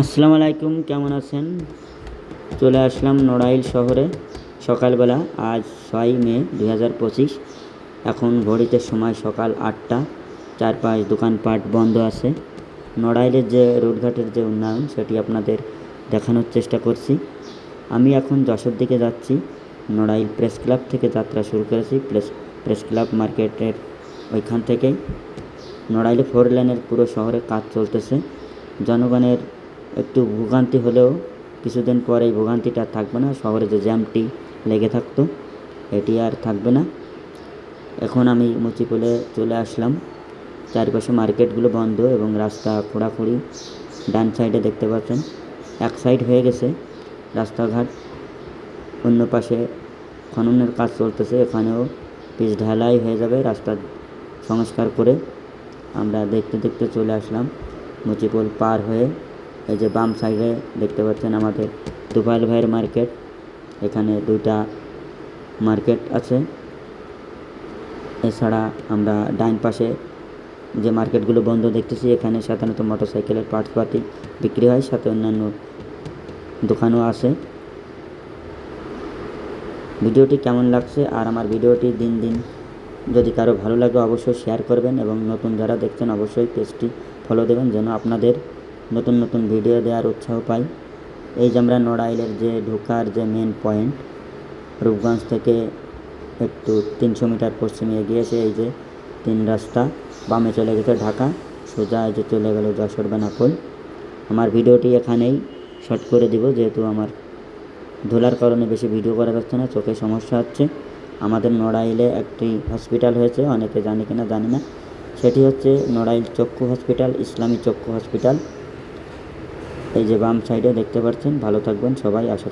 আসসালামু আলাইকুম, কেমন আছেন? চলে আসলাম নড়াইল শহরে। সকালবেলা আজ ছয় মে দুই হাজার পঁচিশ। এখন ঘড়িতে সময় সকাল আটটা। চার চারপাশ দোকানপাট বন্ধ আছে। নড়াইলের যে রোডঘাটের যে উন্নয়ন, সেটি আপনাদের দেখানোর চেষ্টা করছি। আমি এখন যশোর দিকে যাচ্ছি। নড়াইল প্রেস ক্লাব থেকে যাত্রা শুরু করেছি, প্রেস প্রেস ক্লাব মার্কেটের ওইখান থেকেই। নড়াইলে ফোর লেনের পুরো শহরে কাজ চলতেছে। জনগণের একটু ভোগান্তি হলেও কিছুদিন পরে এই ভোগান্তিটা থাকবে না। শহরে যে জ্যামটি লেগে থাকতো, এটি আর থাকবে না। এখন আমি মুচিপুলে চলে আসলাম। চারপাশে মার্কেটগুলো বন্ধ এবং রাস্তা খোঁড়াখুড়ি ডান সাইডে দেখতে পাচ্ছেন। এক সাইড হয়ে গেছে রাস্তাঘাট। অন্য পাশে খননের কাজ চলতেছে। এখানেও পিচ ঢালাই হয়ে যাবে রাস্তা সংস্কার করে। আমরা দেখতে দেখতে চলে আসলাম মুচিপুল পার হয়ে। এই যে বাম সাইডে দেখতে পাচ্ছেন আমাদের দুপাইল ভাইয়ের মার্কেট। এখানে দুইটা মার্কেট আছে। এছাড়া আমরা ডাইন পাশে যে মার্কেটগুলো বন্ধ দেখতেছি, এখানে সাধারণত মোটরসাইকেলের পার্টসপাতি বিক্রি হয়, সাথে অন্যান্য দোকানও আছে। ভিডিওটি কেমন লাগছে আর আমার ভিডিওটি দিন দিন যদি কারও ভালো লাগে অবশ্যই শেয়ার করবেন এবং নতুন যারা দেখছেন অবশ্যই পেজটি ফলো দেবেন যেন আপনাদের নতুন নতুন ভিডিও দেওয়ার উৎসাহ পাই। এই যে আমরা নড়াইলের যে ঢোকার যে মেন পয়েন্ট রূপগঞ্জ থেকে একটু তিনশো মিটার পশ্চিমে এগিয়েছে এই যে তিন রাস্তা, বামে চলে গেছে ঢাকা, সোজা যে চলে গেল যশোর বেনাপোল। আমার ভিডিওটি এখানেই শর্ট করে দিব, যেহেতু আমার ধুলার কারণে বেশি ভিডিও করা যাচ্ছে না, চোখে সমস্যা হচ্ছে। আমাদের নড়াইলে একটি হসপিটাল হয়েছে, অনেকে জানে কিনা জানি না। সেটি হচ্ছে নড়াইল চক্ষু হসপিটাল ইসলামী চক্ষু হসপিটাল এই যে বাম সাইডে দেখতে পাচ্ছেন ভালো থাকবেন সবাই আশা